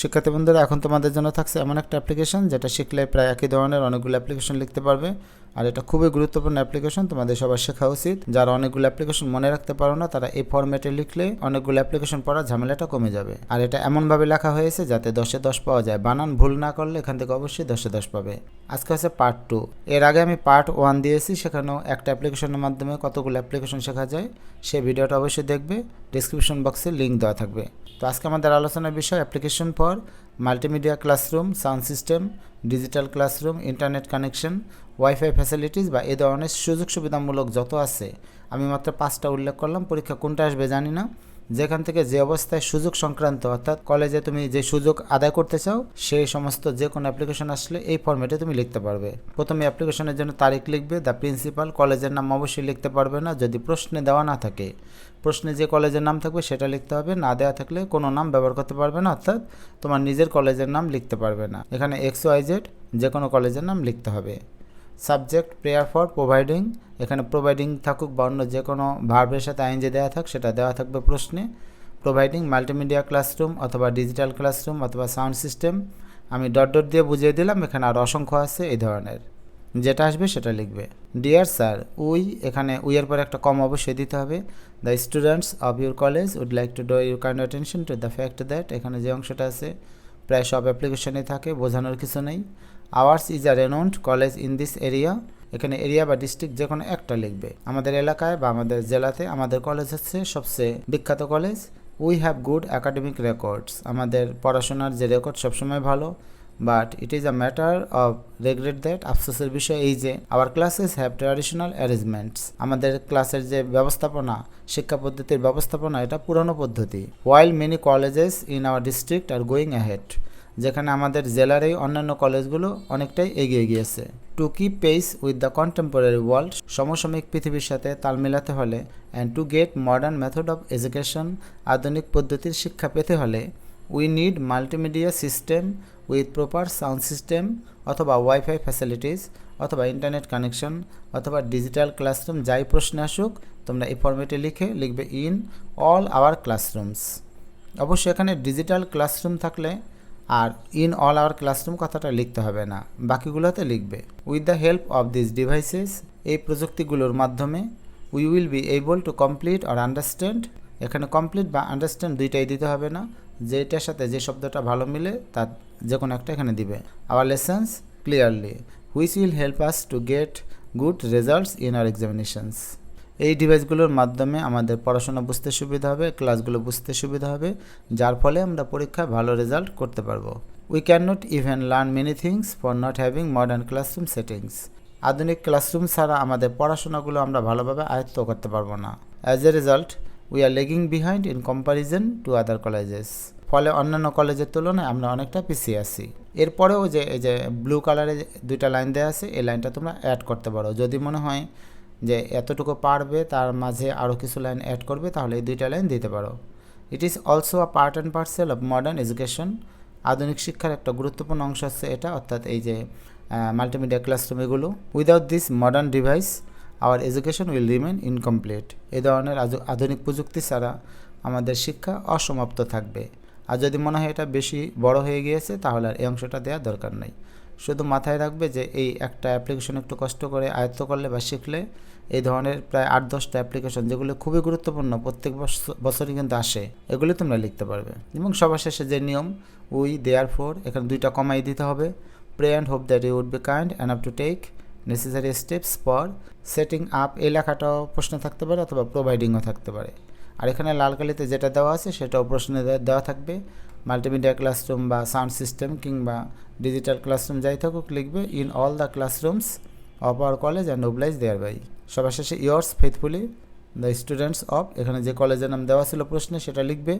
শিক্ষার্থী বন্ধুরা, এখন তোমাদের জন্য থাকছে এমন একটা অ্যাপ্লিকেশন যেটা শিখলে প্রায় একই ধরনের অনেকগুলো অ্যাপ্লিকেশন লিখতে পারবে। আর এটা খুবই গুরুত্বপূর্ণ অ্যাপ্লিকেশন তোমাদের সবার শেখা উচিত। যারা অনেকগুলো অ্যাপ্লিকেশন মনে রাখতে পারো না, তারা এই ফরম্যাটে লিখলে অনেকগুলো অ্যাপ্লিকেশন পড়ার ঝামেলাটা কমে যাবে। আর এটা এমনভাবে লেখা হয়েছে যাতে দশে দশ পাওয়া যায়। বানান ভুল না করলে এখান থেকে অবশ্যই দশে দশ পাবে। আজকে হচ্ছে পার্ট টু এর আগে আমি পার্ট ওয়ান দিয়েছি, সেখানেও একটা অ্যাপ্লিকেশনের মাধ্যমে কতগুলো অ্যাপ্লিকেশন শেখা যায়, সেই ভিডিওটা অবশ্যই দেখবে। ডিসক্রিপশন বক্সে লিঙ্ক দেওয়া থাকবে। তো আজকে আমাদের আলোচনার বিষয় application for multimedia classroom sound system digital classroom internet connection wifi facilities বা এ ধরনের সুযোগ সুবিধামূলক যত আছে, আমি মাত্র পাঁচটা উল্লেখ করলাম, পরীক্ষা কোনটা আসবে জানি না। যেখান থেকে যে অবস্থায় সুযোগ সংক্রান্ত, অর্থাৎ কলেজে তুমি যে সুযোগ আদায় করতে চাও, সেই সমস্ত যে কোনো অ্যাপ্লিকেশন আসলে এই ফর্মেটে তুমি লিখতে পারবে। প্রথমে অ্যাপ্লিকেশনের জন্য তারিখ লিখবে দ্য প্রিন্সিপাল কলেজের নাম অবশ্যই লিখতে পারবে না, যদি প্রশ্নে দেওয়া না থাকে। প্রশ্নে যে কলেজের নাম থাকবে, সেটা লিখতে হবে, না দেওয়া থাকলে কোনো নাম ব্যবহার করতে পারবে না, অর্থাৎ তোমার নিজের কলেজের নাম লিখতে পারবে না। এখানে এক্স ওয়াই জেড যে কোনো কলেজের নাম লিখতে হবে। সাবজেক্ট প্রেয়ার ফর প্রোভাইডিং, এখানে প্রোভাইডিং থাকুক বা অন্য যে কোনো ভার্বের সাথে আইন যে দেওয়া থাক সেটা দেওয়া থাকবে প্রশ্নে। প্রোভাইডিং মাল্টিমিডিয়া ক্লাসরুম অথবা ডিজিটাল ক্লাসরুম অথবা সাউন্ড সিস্টেম। আমি ডট ডট দিয়ে বুঝিয়ে দিলাম, এখানে আর অসংখ্য আছে এই ধরনের। যেটা আসবে সেটা লিখবে, ডিয়ার স্যার, উই এখানে উইয়ের পরে একটা কম অবশ্যই দিতে হবে। The students of your college would like to do your kind attention to the fact that এখানে যে অংশটা আছে, প্রায় সব অ্যাপ্লিকেশনে থাকে, বোঝানোর কিছু নেই। Ours is a renowned college in this area এখানে এরিয়া বা ডিস্ট্রিক্ট যে কোনো একটা লিখবে। আমাদের এলাকায় বা আমাদের জেলাতে আমাদের কলেজ হচ্ছে সবচেয়ে বিখ্যাত college we have good academic records আমাদের পড়াশোনার যে রেকর্ড সবসময় ভালো। But it is a matter of regret that আফসোসের বিষয় এই যে our classes have traditional arrangements আমাদের ক্লাসের যে ব্যবস্থাপনা, শিক্ষা পদ্ধতির ব্যবস্থাপনা, এটা পুরনো পদ্ধতি। While many colleges in our district are going ahead যেখানে আমাদের জেলার এই অন্যান্য কলেজগুলো অনেকটাই এগিয়ে গিয়েছে। To keep pace with the contemporary world সমসাময়িক পৃথিবীর সাথে তাল মেলাতে হলে and to get modern method of education আধুনিক পদ্ধতির শিক্ষা পেতে হলে we need multimedia system with proper sound system অথবা ওয়াইফাই ফ্যাসিলিটিস অথবা ইন্টারনেট কানেকশন অথবা ডিজিটাল ক্লাসরুম যাই প্রশ্নে আসুক, তোমরা এই ফর্মেটে লিখে লিখবে ইন অল আওয়ার ক্লাসরুমস অবশ্যই এখানে ডিজিটাল ক্লাসরুম থাকলে আর ইন অল আওয়ার ক্লাসরুম কথাটা লিখতে হবে না, বাকিগুলোতে লিখবে। With the help of this devices এই প্রযুক্তিগুলোর মাধ্যমে we will be able to complete R understand এখানে কমপ্লিট বা আন্ডারস্ট্যান্ড দুইটাই দিতে হবে না, যেটার সাথে যে শব্দটা ভালো মিলে তার যে কোনো একটা এখানে দিবে। Our lessons clearly which will help us to get good results in our examinations এই ডিভাইসগুলোর মাধ্যমে আমাদের পড়াশোনা বুঝতে সুবিধা হবে ক্লাসগুলো বুঝতে সুবিধা হবে, যার ফলে আমরা পরীক্ষায় ভালো রেজাল্ট করতে পারব। We can not even learn many things for not having modern classroom settings আধুনিক ক্লাসরুম ছাড়া আমাদের পড়াশোনাগুলো আমরা ভালোভাবে আয়ত্ত করতে পারব না। As a result we are lagging behind in comparison to other colleges ফলে অন্যান্য কলেজের তুলনায় আমরা অনেকটা পিছিয়ে আছি। এরপরেও যে, এই যে ব্লু কালারে দুইটা লাইন দেওয়া আছে, এই লাইনটা তোমরা অ্যাড করতে পারো। যদি মনে হয় যে এতটুকু পারবে তার মাঝে আরও কিছু লাইন অ্যাড করবে, তাহলে এই দুইটা লাইন দিতে পারো। It is also a part and parcel of modern education আধুনিক শিক্ষার একটা গুরুত্বপূর্ণ অংশ হচ্ছে এটা, অর্থাৎ এই যে মাল্টিমিডিয়া ক্লাসরুম এগুলো। Without this modern device our education will remain incomplete এই ধরনের আধুনিক প্রযুক্তি ছাড়া আমাদের শিক্ষা অসমাপ্ত থাকবে। আর যদি মনে হয় এটা বেশি বড় হয়ে গিয়েছে, তাহলে আর এই অংশটা দেওয়ার দরকার নেই। শুধু মাথায় রাখবে যে এই একটা অ্যাপ্লিকেশন একটু কষ্ট করে আয়ত্ত করলে বা শিখলে এই ধরনের প্রায় আট, দশটা অ্যাপ্লিকেশন যেগুলো খুবই গুরুত্বপূর্ণ প্রত্যেক বছরই কিন্তু আসে, এগুলি তোমরা লিখতে পারবে। এবং সবার শেষে যে নিয়ম উই দেয়ার ফোর এখানে দুইটা কমাই দিতে হবে। Pray and hope that you would be kind and up to take necessary steps for setting up এই লেখাটাও প্রশ্ন থাকতে পারে অথবা প্রোভাইডিংও থাকতে পারে। আর এখানে লাল কালিতে যেটা দেওয়া আছে সেটাও প্রশ্নে দেওয়া থাকবে। মাল্টিমিডিয়া ক্লাসরুম বা সাউন্ড সিস্টেম কিংবা ডিজিটাল ক্লাসরুম যাই থাকুক, লিখবে in all the classrooms of our college and oblige thereby সবার শেষে yours faithfully the students of এখানে যে কলেজের নাম দেওয়া ছিল প্রশ্নে, সেটা লিখবে,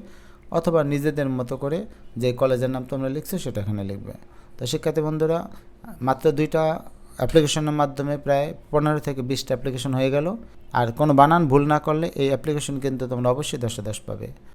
অথবা নিজেদের মতো করে যে কলেজের নাম তোমরা লিখছো, সেটা এখানে লিখবে। তো শিক্ষার্থী বন্ধুরা, মাত্র দুইটা অ্যাপ্লিকেশনের মাধ্যমে প্রায় পনেরো থেকে বিশটা অ্যাপ্লিকেশন হয়ে গেল। আর কোনো বানান ভুল না করলে এই অ্যাপ্লিকেশন কিন্তু তোমরা অবশ্যই দশে দশ পাবে।